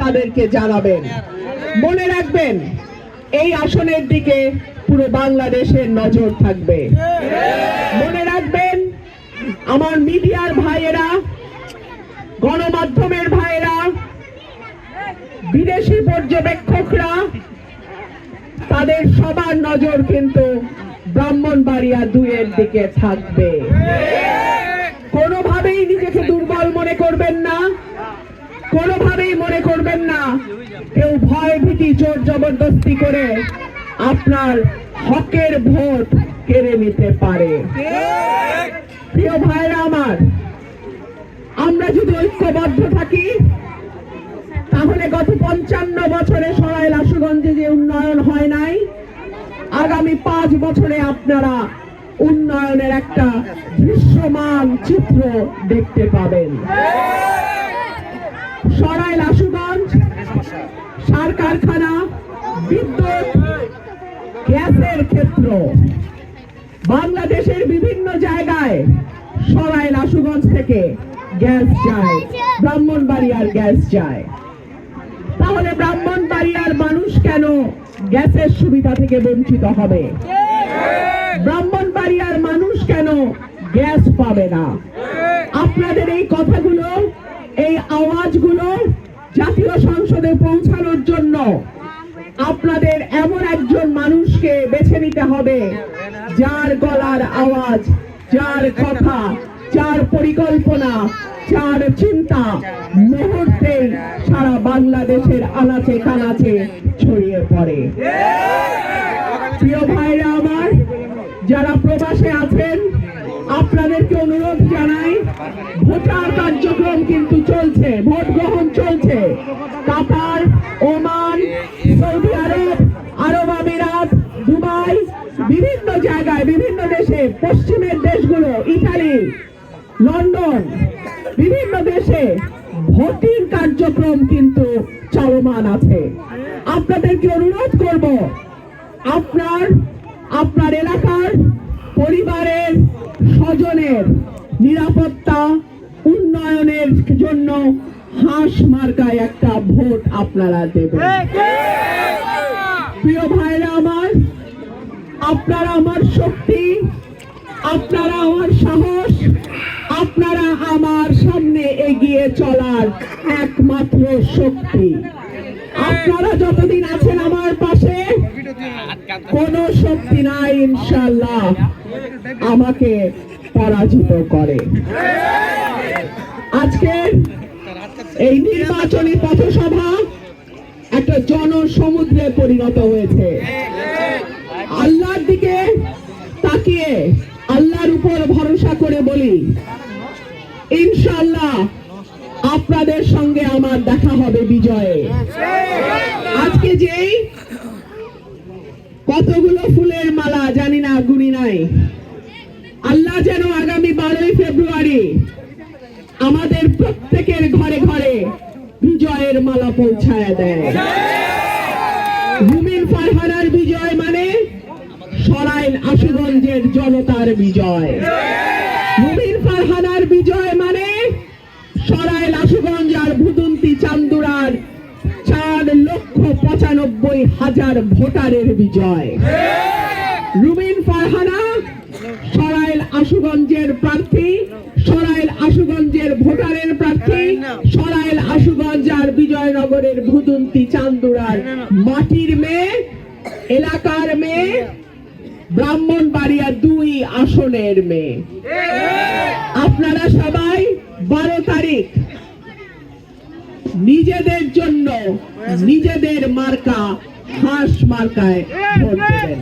তাদেরকে জানাবেন। মনে রাখবেন, এই আসনের দিকে পুরো বাংলাদেশের নজর থাকবে। মনে রাখবেন, আমার মিডিয়ার ভাইয়েরা, গণমাধ্যমের ভাইয়েরা, বিদেশি পর্যবেক্ষকরা, তাদের সবার নজর কিন্তু ব্রাহ্মণবাড়িয়া দুইয়ের দিকে থাকবে। কোনোভাবেই নিজেকে দুর্বল মনে করবেন না। কোনোভাবেই মনে করবেন না। কেউ ভয় ভীতি, জোর জবরদস্তি করে আপনার হকের ভোট কেড়ে নিতে পারে। প্রিয় ভাইরা আমার, আমরা যদি ঐক্যবদ্ধ থাকি, তাহলে গত পঞ্চান্ন বছরে সরাইল আশুগঞ্জে যে উন্নয়ন হয় নাই, আগামী পাঁচ বছরে আপনারা উন্নয়নের একটা দৃশ্যমান চিত্র দেখতে পাবেন। আশুগঞ্জ, সার কারখানা, বিদ্যুৎ, গ্যাসের ক্ষেত্র। বাংলাদেশের বিভিন্ন জায়গায় সরাইল আশুগঞ্জ থেকে গ্যাস যায়, ব্রাহ্মণবাড়িয়ার গ্যাস যায়। তাহলে ব্রাহ্মণবাড়িয়ার মানুষ কেন গ্যাসের সুবিধা থেকে বঞ্চিত হবে? ব্রাহ্মণবাড়িয়ার মানুষ কেন গ্যাস পাবে না? আপনাদের এই কথাগুলো এই আওয়াজগুলো জাতীয় সংসদে পৌঁছানোর জন্য আপনাদের এমন একজন মানুষকে বেছে নিতে হবে, যার গলার আওয়াজ, যার কথা, যার পরিকল্পনা, যার চিন্তা মুহূর্তে সারা বাংলাদেশের আনাচে কানাচে ছড়িয়ে পড়ে। প্রিয় ভাইরা আমার, যারা প্রবাসে আছেন, আপনাদেরকে অনুরোধ জানাই, ভোটার কার্যক্রম কিন্তু বিভিন্ন জায়গায় বিভিন্ন দেশে পশ্চিমের দেশগুলো ইতালি লন্ডন বিভিন্ন দেশে ভোটিং কার্যক্রম কিন্তু চলমান আছে। আপনাদেরকে অনুরোধ করব আপনার আপনার এলাকার পরিবারের স্বজনের নিরাপত্তা উন্নয়নের জন্য হাঁস মার্কায় একটা ভোট আপনারা দেবেন। প্রিয় ভাইরা আমার আপনারা আমার শক্তি, আপনারা আমার সাহস, আপনারা আমার সামনে এগিয়ে চলার একমাত্র শক্তি। আপনারা যতদিন আছেন আমার পাশে, কোন শক্তি নাই ইনশাল্লাহ আমাকে পরাজিত করে। আজকে এই নির্বাচনী পথসভা একটা জনসমুদ্রে পরিণত হয়েছে। তাকিয়ে আল্লাহর উপর ভরসা করে বলি ইনশাল্লাহ আপনাদের সঙ্গে আমার দেখা হবে বিজয়ে। আজকে যেই কতগুলো ফুলের মালা জানি না, গুনি নাই। আল্লাহ যেন আগামী বারোই ফেব্রুয়ারি আমাদের প্রত্যেকের ঘরে ঘরে বিজয়ের মালা পৌঁছায় দেয়। রুমিন ফারহানার বিজয় সরাইল আশুগঞ্জের জনতার বিজয়। রুমিন ফারহানার বিজয় মানে সরাইল আশুগঞ্জ আর ভুদুন্তি চান্দুরার চার লক্ষ পঁচানব্বই হাজার ভোটারের বিজয়। রুবিন ফারহানা, সরাইল আশুগঞ্জের প্রার্থী, সরাইল আশুগঞ্জের ভোটারের প্রার্থী, সরাইল আশুগঞ্জ আর বিজয়নগরের ভুদুন্তি চান্দুরার মাটির মেয়ে, এলাকার মেয়ে ব্রাহ্মণবাড়িয়া দুই আসনের মেয়ে। আপনারা সবাই বারো তারিখ নিজেদের জন্য নিজেদের মার্কা হাঁস মার্কায় ভোট দেবেন।